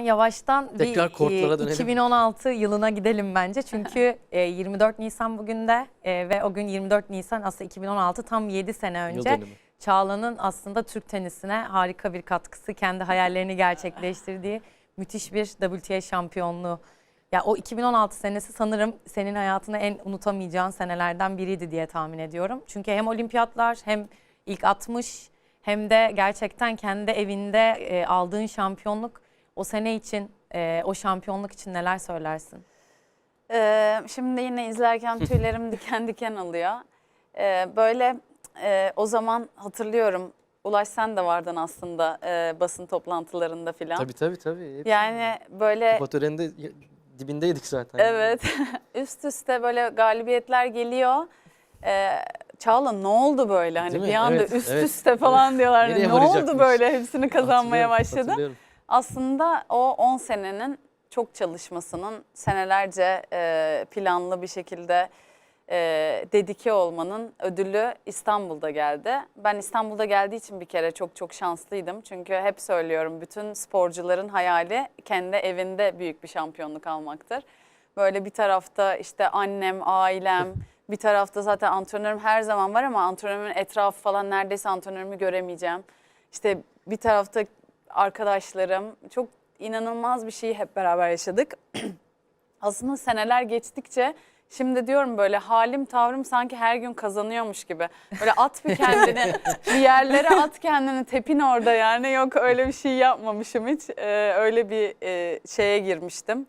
Yavaştan Tekrar bir kortlara e, dönelim. 2016 yılına gidelim bence. Çünkü e, 24 Nisan bugün de e, ve o gün 24 Nisan aslında 2016 tam 7 sene önce. dönümü. Çağla'nın aslında Türk tenisine harika bir katkısı, kendi hayallerini gerçekleştirdiği müthiş bir WTA şampiyonluğu. Ya o 2016 senesi sanırım senin hayatına en unutamayacağın senelerden biriydi diye tahmin ediyorum. Çünkü hem olimpiyatlar hem ilk 60 hem de gerçekten kendi evinde e, aldığın şampiyonluk o sene için, e, o şampiyonluk için neler söylersin? Ee, şimdi yine izlerken tüylerim diken diken oluyor. Ee, böyle e, o zaman hatırlıyorum. Ulaş sen de vardın aslında e, basın toplantılarında filan. Tabii tabii tabii. Hep Yani böyle Kupa töreninde dibindeydik zaten. evet üst üste böyle galibiyetler geliyor. Ee, Çağla ne oldu böyle hani Değil mi? bir anda Evet, üst evet, üste falan diyorlar. Nereye ne oldu varacakmış? böyle hepsini kazanmaya Hatırlıyorum, başladı. hatırlıyorum. Aslında o 10 senenin çok çalışmasının senelerce e, planlı bir şekilde e, dedike olmanın ödülü İstanbul'da geldi. Ben İstanbul'da geldiği için bir kere çok çok şanslıydım. Çünkü hep söylüyorum bütün sporcuların hayali kendi evinde büyük bir şampiyonluk almaktır. Böyle bir tarafta işte annem, ailem, bir tarafta zaten antrenörüm her zaman var ama antrenörümün etrafı falan neredeyse antrenörümü göremeyeceğim. İşte bir tarafta arkadaşlarım çok inanılmaz bir şeyi hep beraber yaşadık. Aslında seneler geçtikçe şimdi diyorum böyle halim tavrım sanki her gün kazanıyormuş gibi. Böyle at bir kendini bir yerlere at kendini tepin orada yani yok öyle bir şey yapmamışım hiç. Ee, öyle bir e, şeye girmiştim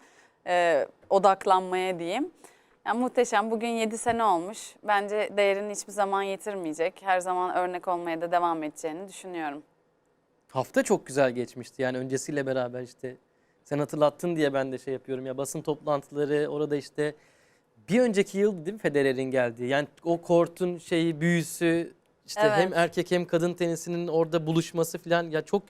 Ee, odaklanmaya diyeyim. Yani muhteşem. Bugün 7 sene olmuş. Bence değerini hiçbir zaman yitirmeyecek. Her zaman örnek olmaya da devam edeceğini düşünüyorum. Hafta çok güzel geçmişti yani öncesiyle beraber işte sen hatırlattın diye ben de şey yapıyorum ya basın toplantıları orada işte bir önceki yıl değil mi Federer'in geldiği yani o kortun şeyi büyüsü işte Evet. hem erkek hem kadın tenisinin orada buluşması falan ya çok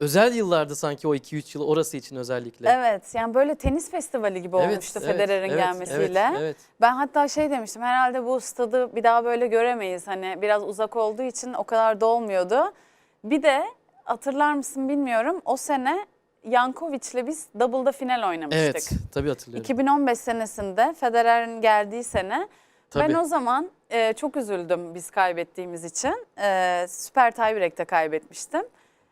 özel yıllardı sanki o 2-3 yıl orası için özellikle. Evet yani böyle tenis festivali gibi Evet, olmuştu evet, Federer'in evet, gelmesiyle. Evet, evet. Ben hatta şey demiştim herhalde bu stadı bir daha böyle göremeyiz. Hani biraz uzak olduğu için o kadar dolmuyordu. Bir de hatırlar mısın bilmiyorum o sene Yankovic'le biz double'da final oynamıştık. Evet, tabii hatırlıyorum. 2015 senesinde Federer'in geldiği sene ben Tabii. o zaman e, çok üzüldüm biz kaybettiğimiz için. E, Süper Tiebreak'te kaybetmiştim.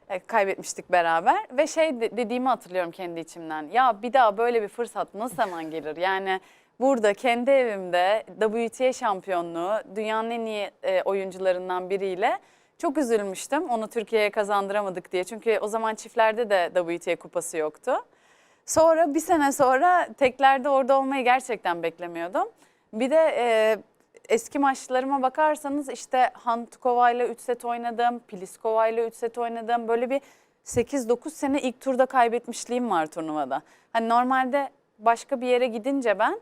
E, kaybetmiştik beraber ve şey de- dediğimi hatırlıyorum kendi içimden. Ya bir daha böyle bir fırsat nasıl zaman gelir? Yani burada kendi evimde WTA şampiyonluğu dünyanın en iyi e, oyuncularından biriyle çok üzülmüştüm. Onu Türkiye'ye kazandıramadık diye. Çünkü o zaman çiftlerde de WTA kupası yoktu. Sonra bir sene sonra teklerde orada olmayı gerçekten beklemiyordum. Bir de e, eski maçlarıma bakarsanız işte Hantukova ile 3 set oynadım, Pliskova ile 3 set oynadım. Böyle bir 8-9 sene ilk turda kaybetmişliğim var turnuvada. Hani normalde başka bir yere gidince ben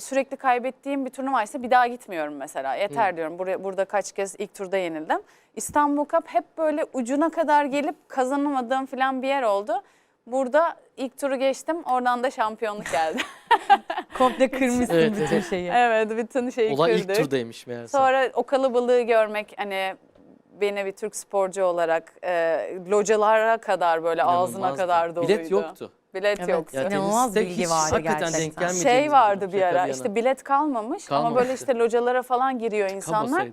sürekli kaybettiğim bir turnuvaysa bir daha gitmiyorum mesela. Yeter diyorum. Buraya, burada kaç kez ilk turda yenildim. İstanbul Cup hep böyle ucuna kadar gelip kazanamadığım falan bir yer oldu. Burada ilk turu geçtim. Oradan da şampiyonluk geldi. Komple kırmışsın Evet, bütün evet. şeyi. evet bütün şeyi Olay ilk kırdık. turdaymış meğerse. Sonra o kalabalığı görmek hani beni bir Türk sporcu olarak e, localara kadar böyle ağzına kadar doluydu. Bilet yoktu. Bilet Evet, yoktu. Ya İnanılmaz teniste bilgi hiç vardı hakikaten gerçekten. denk gelmediğimiz Şey vardı bir şaka ara yana. işte bilet kalmamış ama Kalmamıştı. böyle işte localara falan giriyor insanlar. Ya.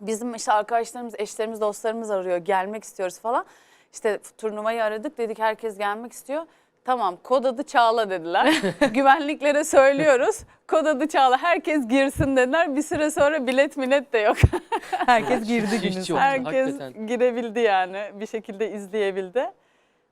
Bizim işte arkadaşlarımız, eşlerimiz, dostlarımız arıyor. Gelmek istiyoruz falan. İşte turnuvayı aradık dedik herkes gelmek istiyor. Tamam kod adı Çağla dediler. Güvenliklere söylüyoruz. Kod adı Çağla herkes girsin dediler. Bir süre sonra bilet millet de yok. Herkes girdi Hiç yok. sonunda. herkes hakikaten. girebildi yani. Bir şekilde izleyebildi.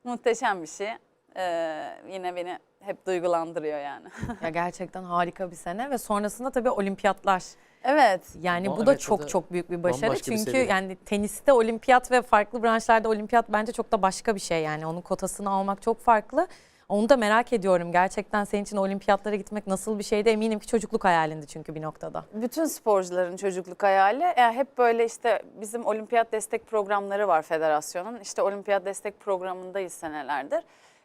Muhteşem bir şey. Ee, yine beni hep duygulandırıyor yani. Ya gerçekten harika bir sene ve sonrasında tabii olimpiyatlar. evet. Yani Ama bu da evet, çok da çok büyük bir başarı. bir Çünkü seviye. yani teniste olimpiyat ve farklı branşlarda olimpiyat bence çok da başka bir şey yani. Onun kotasını almak çok farklı. Onu da merak ediyorum. Gerçekten senin için olimpiyatlara gitmek nasıl bir şeydi? Eminim ki çocukluk hayalindi çünkü bir noktada. bütün sporcuların çocukluk hayali yani hep böyle işte bizim olimpiyat destek programları var federasyonun. İşte olimpiyat destek programındayız senelerdir.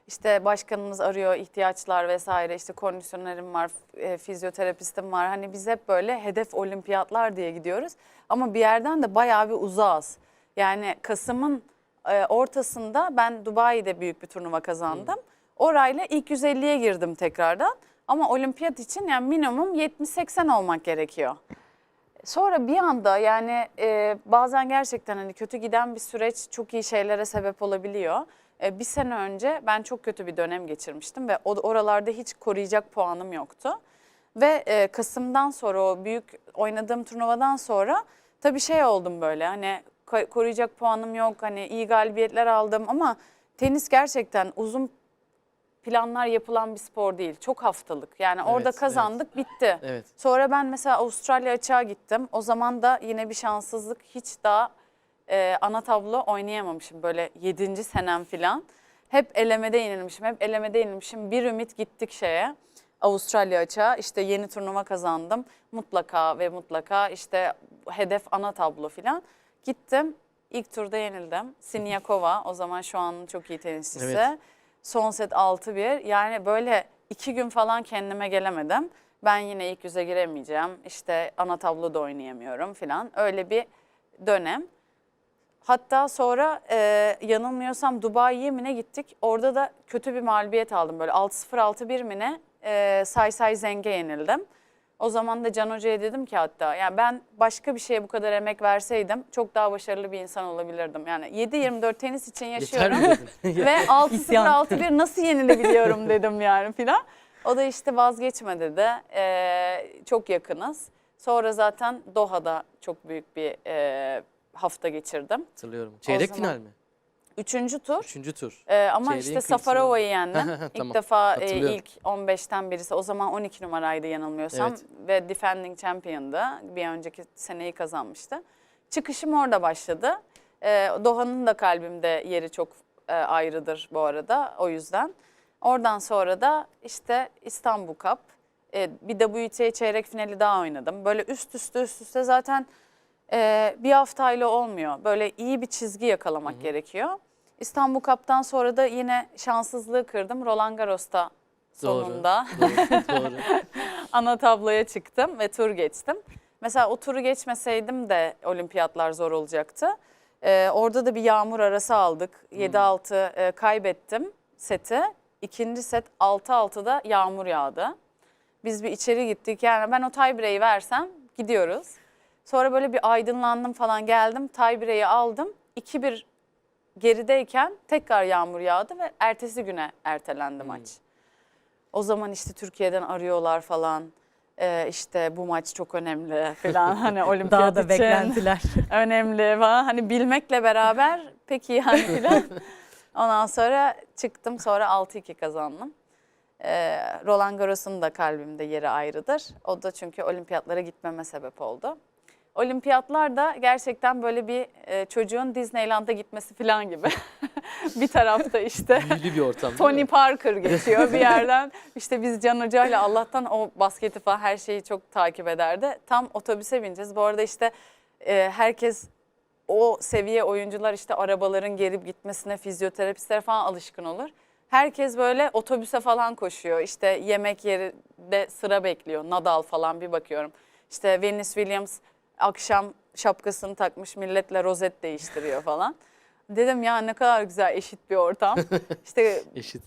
İşte başkanımız arıyor ihtiyaçlar vesaire işte kondisyonerim var, e, fizyoterapistim var. Hani biz hep böyle hedef olimpiyatlar diye gidiyoruz. Ama bir yerden de bayağı bir uzağız. Yani Kasım'ın e, ortasında ben Dubai'de büyük bir turnuva kazandım. Orayla ilk 150'ye girdim tekrardan. Ama olimpiyat için yani minimum 70-80 olmak gerekiyor. Sonra bir anda yani e, bazen gerçekten hani kötü giden bir süreç çok iyi şeylere sebep olabiliyor. E, bir sene önce ben çok kötü bir dönem geçirmiştim ve oralarda hiç koruyacak puanım yoktu. Ve e, Kasım'dan sonra o büyük oynadığım turnuvadan sonra tabii şey oldum böyle hani ko- koruyacak puanım yok hani iyi galibiyetler aldım ama tenis gerçekten uzun planlar yapılan bir spor değil. Çok haftalık yani orada evet. kazandık bitti. Evet. Sonra ben mesela Avustralya açığa gittim. O zaman da yine bir şanssızlık hiç daha e, ana tablo oynayamamışım. Böyle yedinci senem falan. Hep elemede yenilmişim, hep elemede yenilmişim. Bir ümit gittik şeye. Avustralya açığa işte yeni turnuva kazandım. Mutlaka ve mutlaka işte hedef ana tablo falan. Gittim ilk turda yenildim. Siniakova o zaman şu an çok iyi tenisçisi. Evet. Son set 6-1 yani böyle iki gün falan kendime gelemedim. Ben yine ilk yüze giremeyeceğim. İşte ana tabloda oynayamıyorum falan. Öyle bir dönem. Hatta sonra e, yanılmıyorsam Dubai'ye mi ne gittik. Orada da kötü bir mağlubiyet aldım. Böyle 6-0 6-1 mi ne e, Say Say Zeng'e yenildim. O zaman da Can Hoca'ya dedim ki hatta yani ben başka bir şeye bu kadar emek verseydim çok daha başarılı bir insan olabilirdim. Yani 7-24 tenis için yaşıyorum ve 6-0 İsyan. 6-1 nasıl yenilebiliyorum dedim yani filan. O da işte vazgeçme dedi. Ee, çok yakınız. Sonra zaten Doha'da çok büyük bir e, hafta geçirdim. Hatırlıyorum. Çeyrek zaman- final mi? Üçüncü tur. Üçüncü tur. Ee, ama Çeyreğin işte kıyısında. Safarova'yı yendim. Tamam, ilk defa e, hatırlıyorum. ilk 15'ten birisi. O zaman 12 numaraydı yanılmıyorsam. Evet. Ve defending champion'dı. Bir önceki seneyi kazanmıştı. Çıkışım orada başladı. Ee, Doha'nın da kalbimde yeri çok e, ayrıdır bu arada o yüzden. Oradan sonra da işte İstanbul Cup. e, bir WTA çeyrek finali daha oynadım. Böyle üst üste üst üste zaten e, bir haftayla olmuyor. Böyle iyi bir çizgi yakalamak gerekiyor. İstanbul Cup'tan sonra da yine şanssızlığı kırdım. Roland Garros'ta Doğru. sonunda Doğru. doğru. ana tabloya çıktım ve tur geçtim. Mesela o turu geçmeseydim de olimpiyatlar zor olacaktı. Ee, orada da bir yağmur arası aldık. 7-6 e, kaybettim seti. İkinci set 6-6'da yağmur yağdı. Biz bir içeri gittik. Yani ben o tiebreak'i versem gidiyoruz. Sonra böyle bir aydınlandım falan geldim. Tiebreak'i aldım. 2-1 gerideyken tekrar yağmur yağdı ve ertesi güne ertelendi maç. O zaman işte Türkiye'den arıyorlar falan. Ee, işte bu maç çok önemli falan hani olimpiyat Daha da için beklentiler. önemli falan. Hani bilmekle beraber peki yani filan. Ondan sonra çıktım sonra 6-2 kazandım. Ee, Roland Garros'un da kalbimde yeri ayrıdır. O da çünkü olimpiyatlara gitmeme sebep oldu. Olimpiyatlar da gerçekten böyle bir e, çocuğun Disneyland'a gitmesi falan gibi. bir tarafta işte Büyülü bir ortam Tony? Parker geçiyor bir yerden. İşte biz Can Hoca ile Allah'tan o basketi falan her şeyi çok takip ederdi. Tam otobüse bineceğiz. Bu arada işte e, herkes o seviye oyuncular işte arabaların gelip gitmesine fizyoterapistler falan alışkın olur. Herkes böyle otobüse falan koşuyor. İşte yemek yerinde sıra bekliyor. Nadal falan bir bakıyorum. İşte Venus Williams akşam şapkasını takmış milletle rozet değiştiriyor falan. Dedim ya ne kadar güzel eşit bir ortam. İşte Eşit.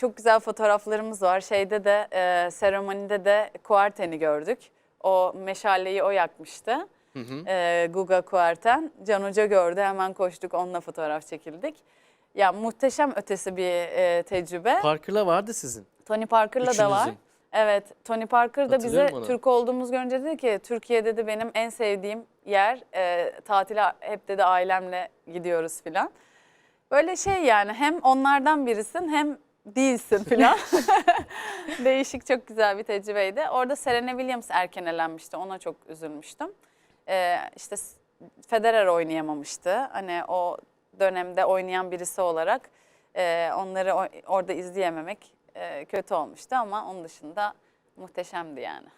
çok güzel fotoğraflarımız var. Şeyde de e, seremonide de Kuarten'i gördük. O meşaleyi o yakmıştı. Hı hı. E, Guga Kuarten. Can Hoca gördü hemen koştuk onunla fotoğraf çekildik. Ya muhteşem ötesi bir e, tecrübe. Parker'la vardı sizin. Tony Parker'la da var. Evet, Tony Parker da bize onu. Türk olduğumuz görünce dedi ki Türkiye'de de benim en sevdiğim yer e, tatile hep dedi ailemle gidiyoruz filan. Böyle şey yani hem onlardan birisin hem değilsin filan. Değişik çok güzel bir tecrübeydi. Orada Serena Williams erken elenmişti. Ona çok üzülmüştüm. E, işte Federer oynayamamıştı. Hani o dönemde oynayan birisi olarak e, onları o- orada izleyememek kötü olmuştu ama onun dışında muhteşemdi yani.